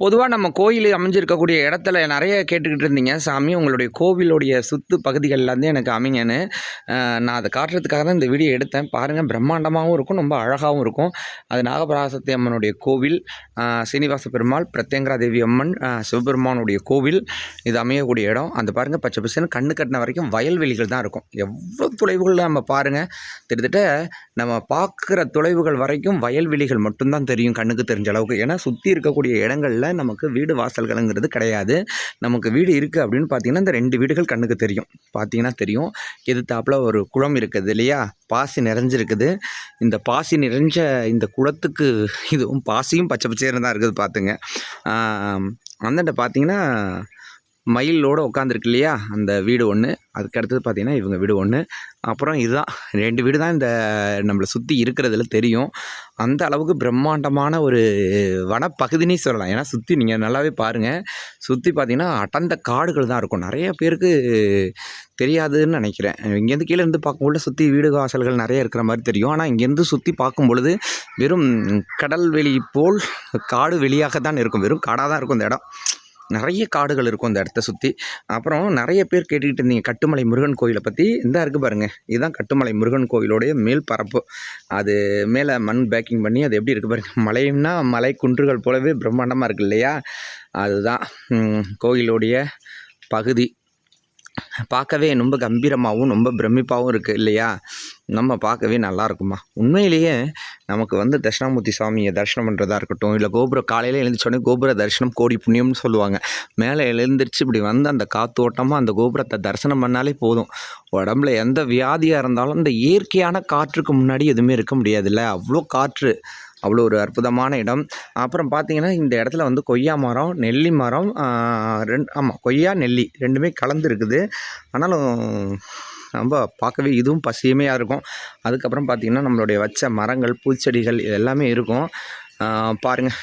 பொதுவாக நம்ம கோயில் அமைஞ்சிருக்கக்கூடிய இடத்துல நிறைய கேட்டுக்கிட்டு இருந்தீங்க. சாமி உங்களுடைய கோவிலுடைய சுற்று பகுதிகள்லேருந்து எனக்கு அமைங்கன்னு. நான் அதை காட்டுறதுக்காக தான் இந்த வீடியோ எடுத்தேன். பாருங்கள் பிரம்மாண்டமாகவும் இருக்கும் ரொம்ப அழகாகவும் இருக்கும். அது நாகபராசக்தி அம்மனுடைய கோவில் சீனிவாச பெருமாள் பிரத்யங்கரா தேவி அம்மன் சிவபெருமானுடைய கோவில். இது அமையக்கூடிய இடம். அந்த பாருங்கள் பச்சை பசுன்னு கண்ணு கட்டின வரைக்கும் வயல்வெளிகள் தான் இருக்கும். எவ்வளோ தொலைவுகளில் நம்ம பாருங்கள் கிட்டத்தட்ட நம்ம பார்க்குற தொலைவுகள் வரைக்கும் வயல்வெளிகள் மட்டும்தான் தெரியும் கண்ணுக்கு தெரிஞ்ச அளவுக்கு. ஏன்னா சுற்றி இருக்கக்கூடிய இடங்கள் இடங்களில் நமக்கு வீடு வாசல்களுங்கிறது கிடையாது. நமக்கு வீடு இருக்குது அப்படின்னு பார்த்தீங்கன்னா இந்த ரெண்டு வீடுகள் கண்ணுக்கு தெரியும். பார்த்தீங்கன்னா தெரியும். எதிர்த்தாப்புல ஒரு குளம் இருக்குது இல்லையா? பாசி நிறைஞ்சிருக்குது. இந்த பாசி நிறைஞ்ச இந்த குளத்துக்கு இதுவும் பாசியும் பச்சை பச்சையாக தான் இருக்குது பார்த்துங்க அந்தாண்ட பார்த்தீங்கன்னா மயிலோடு உட்காந்துருக்கு இல்லையா? அந்த வீடு ஒன்று அதுக்கு அடுத்தது பார்த்தீங்கன்னா இவங்க வீடு ஒன்று அப்புறம் இதுதான். ரெண்டு வீடு தான் இந்த நம்மளை சுற்றி இருக்கிறதுல தெரியும். அந்த அளவுக்கு பிரம்மாண்டமான ஒரு வனப்பகுதினே சொல்லலாம். ஏன்னா சுற்றி நீங்கள் நல்லாவே பாருங்கள் சுற்றி பார்த்தீங்கன்னா அடர்ந்த காடுகள் தான் இருக்கும். நிறைய பேருக்கு தெரியாதுன்னு நினைக்கிறேன். இங்கேருந்து கீழே இருந்து பார்க்கும்பொழுது சுற்றி வீடு வாசல்கள் நிறைய இருக்கிற மாதிரி தெரியும். ஆனால் இங்கேருந்து சுற்றி பார்க்கும் பொழுது வெறும் கடல் வெளி போல் காடு வெளியாக தான் இருக்கும். வெறும் காடாக தான் இருக்கும் இந்த இடம். நிறைய காடுகள் இருக்கும் அந்த இடத்த சுற்றி அப்புறம் நிறைய பேர் கேட்டுக்கிட்டு இருந்தீங்க கட்டுமலை முருகன் கோயிலை பற்றி இந்த இருக்குது பாருங்கள் இதுதான் கட்டுமலை முருகன் கோயிலுடைய மேல் பரப்பு. அது மேலே மண் பேக்கிங் பண்ணி அது எப்படி இருக்குது பாருங்கள் மலைன்னா மலை குன்றுகள் போலவே பிரம்மாண்டமாக இருக்கு இல்லையா? அதுதான் கோயிலுடைய பகுதி. பார்க்கவே ரொம்ப கம்பீரமாகவும் ரொம்ப பிரமிப்பாகவும் இருக்குது இல்லையா? நம்ம பார்க்கவே நல்லா இருக்குமா? உண்மையிலேயே நமக்கு வந்து தட்சிணாமூர்த்தி சுவாமியை தரிசனம் பண்ணுறதா இருக்கட்டும் இல்லை கோபுரம் காலையில் எழுந்திரிச்சோடனே கோபுர தரிசனம் கோடி புண்ணியம்னு சொல்லுவாங்க. மேலே எழுந்திரிச்சு இப்படி வந்து அந்த காத்தோட்டமாக அந்த கோபுரத்தை தரிசனம் பண்ணாலே போதும். உடம்புல எந்த வியாதியாக இருந்தாலும் இந்த இயற்கையான காற்றுக்கு முன்னாடி எதுவுமே இருக்க முடியாதுல்ல? அவ்வளோ காற்று. அவ்வளோ ஒரு அற்புதமான இடம். அப்புறம் பார்த்தீங்கன்னா இந்த இடத்துல வந்து கொய்யா மரம் நெல்லி மரம் ரெண்டு ஆமாம் கொய்யா நெல்லி ரெண்டுமே கலந்து இருக்குது. ஆனாலும் ரொம்ப பார்க்கவே இதுவும் பசுமையாக இருக்கும். அதுக்கப்புறம் பார்த்திங்கன்னா நம்மளுடைய வச்ச மரங்கள் பூச்செடிகள் இது எல்லாமே இருக்கும். பாருங்கள்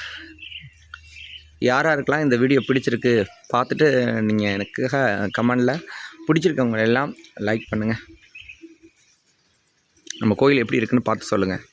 யார் யாருக்கெல்லாம் இந்த வீடியோ பிடிச்சிருக்கு பார்த்துட்டு நீங்கள் எனக்காக கமெண்டில் பிடிச்சிருக்கவங்க எல்லாம் லைக் பண்ணுங்கள் நம்ம கோயில் எப்படி இருக்குன்னு பார்த்து சொல்லுங்கள்